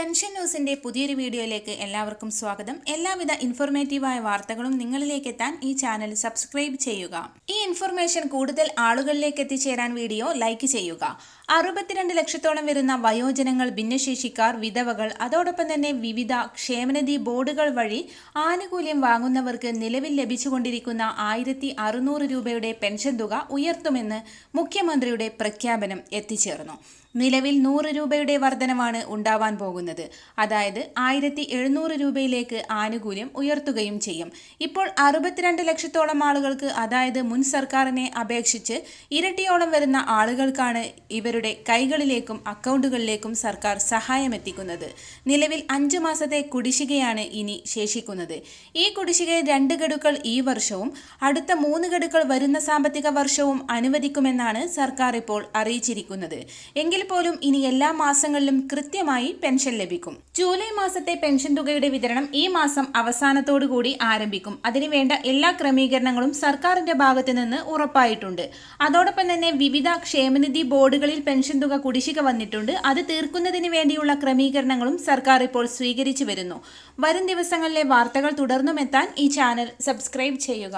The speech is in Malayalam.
പെൻഷൻ ന്യൂസിന്റെ പുതിയൊരു വീഡിയോയിലേക്ക് എല്ലാവർക്കും സ്വാഗതം. എല്ലാവിധ ഇൻഫോർമേറ്റീവായ വാർത്തകളും നിങ്ങളിലേക്ക് എത്താൻ ഈ ചാനൽ സബ്സ്ക്രൈബ് ചെയ്യുക. ഈ ഇൻഫർമേഷൻ കൂടുതൽ ആളുകളിലേക്ക് എത്തിച്ചേരാൻ വീഡിയോ ലൈക്ക് ചെയ്യുക. അറുപത്തിരണ്ട് ലക്ഷത്തോളം വരുന്ന വയോജനങ്ങൾ ഭിന്നശേഷിക്കാർ വിധവകൾ അതോടൊപ്പം തന്നെ വിവിധ ക്ഷേമനിധി ബോർഡുകൾ വഴി ആനുകൂല്യം വാങ്ങുന്നവർക്ക് നിലവിൽ ലഭിച്ചുകൊണ്ടിരിക്കുന്ന ആയിരത്തി അറുന്നൂറ് രൂപയുടെ പെൻഷൻ തുക ഉയർത്തുമെന്ന് മുഖ്യമന്ത്രിയുടെ പ്രഖ്യാപനം എത്തിച്ചേർന്നു. നിലവിൽ നൂറ് രൂപയുടെ വർധനമാണ് ഉണ്ടാവാൻ പോകുന്നത്. അതായത് ആയിരത്തി എഴുന്നൂറ് രൂപയിലേക്ക് ആനുകൂല്യം ഉയർത്തുകയും ചെയ്യും. ഇപ്പോൾ അറുപത്തിരണ്ട് ലക്ഷത്തോളം ആളുകൾക്ക് അതായത് മുൻ സർക്കാരിനെ അപേക്ഷിച്ച് ഇരട്ടിയോളം വരുന്ന ആളുകൾക്കാണ് ഇവരുടെ കൈകളിലേക്കും അക്കൗണ്ടുകളിലേക്കും സർക്കാർ സഹായം എത്തിക്കുന്നത് നിലവിൽ അഞ്ചു മാസത്തെ കുടിശ്ശികയാണ് ഇനി ശേഷിക്കുന്നത്. ഈ കുടിശ്ശികയിൽ രണ്ട് ഗഡുക്കൾ ഈ വർഷവും അടുത്ത മൂന്ന് ഗഡുക്കൾ വരുന്ന സാമ്പത്തിക വർഷവും അനുവദിക്കുമെന്നാണ് സർക്കാർ ഇപ്പോൾ അറിയിച്ചിരിക്കുന്നത്. എങ്കിൽ പോലും ഇനി എല്ലാ മാസങ്ങളിലും കൃത്യമായി പെൻഷൻ ലഭിക്കും. ജൂലൈ മാസത്തെ പെൻഷൻ തുകയുടെ വിതരണം ഈ മാസം അവസാനത്തോടു കൂടി ആരംഭിക്കും അതിനുവേണ്ട എല്ലാ ക്രമീകരണങ്ങളും സർക്കാരിന്റെ ഭാഗത്തു നിന്ന് ഉറപ്പായിട്ടുണ്ട്. അതോടൊപ്പം തന്നെ വിവിധ ക്ഷേമനിധി ബോർഡുകളിൽ പെൻഷൻ തുക കുടിശ്ശിക വന്നിട്ടുണ്ട്. അത് തീർക്കുന്നതിന് വേണ്ടിയുള്ള ക്രമീകരണങ്ങളും സർക്കാർ ഇപ്പോൾ സ്വീകരിച്ചു വരുന്നു. വരും ദിവസങ്ങളിലെ വാർത്തകൾ തുടർന്നുമെത്താൻ ഈ ചാനൽ സബ്സ്ക്രൈബ് ചെയ്യുക.